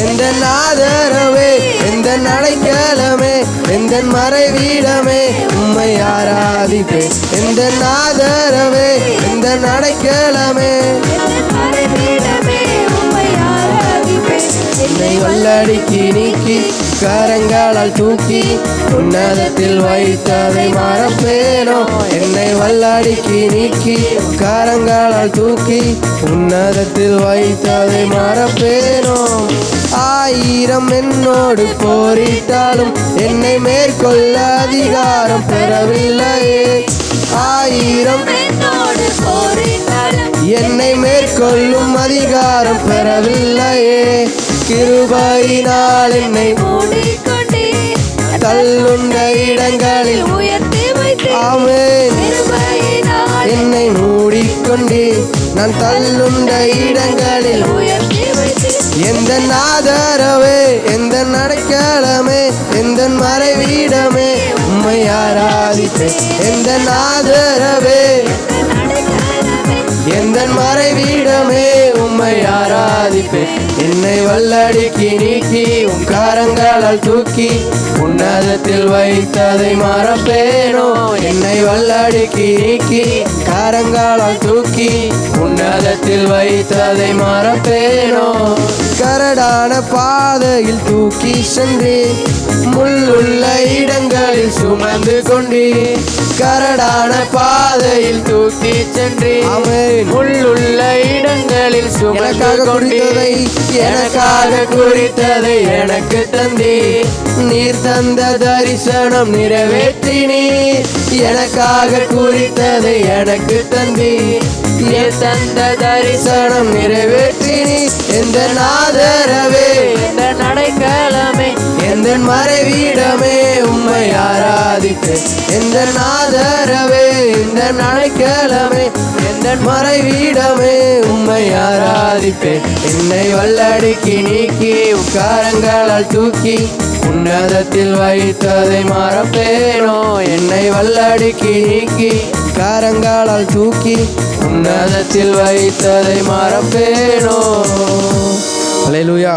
எந்த ஆதரவே எந்த நடைக்கலமே எந்த மறைவீடமே உம்மை ஆராதிப்பேன். எந்த ஆதரவே எந்த நடைக்கலமே என்னை வல்லடிக்கு நீக்கி கரங்களால் தூக்கி உன்னதத்தில் வைத்ததை மறப்பேனோ? என்னை வல்லடிக்கு நீக்கி கரங்களால் தூக்கி உன்னதத்தில் வைத்ததை மறப்பேனோ? ஆயிரம் என்னோடு போரிட்டாலும் என்னை மேற்கொள்ள அதிகாரம் பெறவில்லையே. ஆயிரம் என்னை மேற்கொள்ளும் அதிகாரம் பெறவில்லையே. கிருபையினால் என்னை தள்ளுண்ட இடங்களில் உயர்த்தி கிருபையினால் என்னை மூடிக்கொண்டு நான் தள்ளுண்ட இடங்களில் உயர்த்தி எந்த நாதரவே எந்த அடைக்கலமே எந்த மறைவீடமே உம்மை ஆராதிப்பேன் எந்த நாதரவே எந்த மறைவீடமே உம்மை ஆராதிப்பேன் என்னை வல்லடிக்கி நீக்கி உன் காரங்களால் தூக்கி உன்னதத்தில் வைத்ததை மறப்பேனோ. என்னை வல்லடிக்கி நீக்கி காரங்களால் தூக்கி உன்னதத்தில் வைத்ததை மறப்பேனோ? கரடான பாதையில் தூக்கி சென்று முள்ளுள்ள இடங்களில் சுமந்து கொண்டு கரடான பாதையில் தூக்கி சென்று முள்ளுள்ள எனக்காக குடித்ததை எனக்காக குறித்ததை எனக்கு தந்தி. நீர் தந்த தரிசனம் நிறைவேற்றினீர் எனக்காக குறித்ததை எனக்கு தந்தி. நீர் தந்த தரிசனம் நிறைவேற்றினீர் எந்த நாதரவே எந்த நடைக்கலமே எந்த மறைவீடமே உம்மை ஆராதிப்பேன் எந்த நாதரவே எந்த நடைக்கலமே எந்த மறைவீடமே உம்மை மதிப்பேன் என்னை வல்லடுக்கி நீக்கி உட்காரங்களால் தூக்கி உன்னதத்தில் வைத்ததை மறப்பேனோ. என்னை வல்லடுக்கி நீக்கி காரங்களால் தூக்கி உன்னதத்தில் வைத்ததை மறப்பேனோ. அலையலூயா